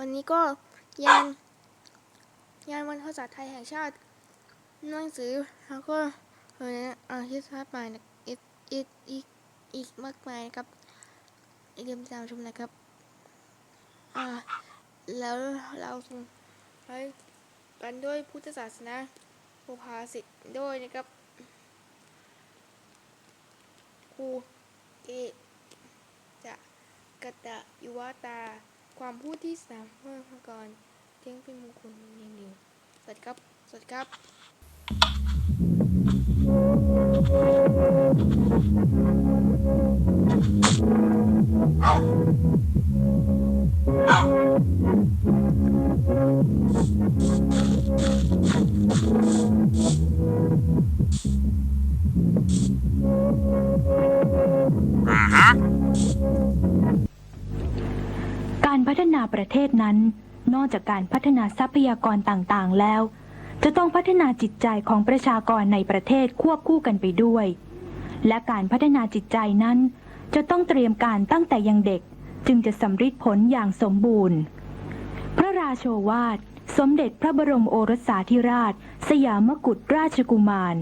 วันนี้ก็ยานยานวันภาษาไทยแห่งชาติหนังสือแล้วก็เอออาที่มากมาอีกอีกอีกอีกมากมายนะครับอย่าลืมตามชมนะครับอ่าแล้วเราไปกันด้วยพุทธศาสนาภูภาสิทธิ์ด้วยนะครับครูเอจะกตะยุวตา ความพูดที่สามเมื่อมาก่อนเที่ยงเป็นมงคลอย่างเดียวสวัสดีครับ สวัสดีครับ การพัฒนาประเทศนั้น นอกจากการพัฒนาทรัพยากรต่างๆ แล้ว จะต้องพัฒนาจิตใจของประชากรในประเทศควบคู่กันไปด้วย และการพัฒนาจิตใจนั้น จะต้องเตรียมการตั้งแต่ยังเด็ก จึงจะสำฤทธิ์ผลอย่างสมบูรณ์ พระราโชวาท สมเด็จพระบรมโอรสาธิราช สยามกุฎราชกุมาร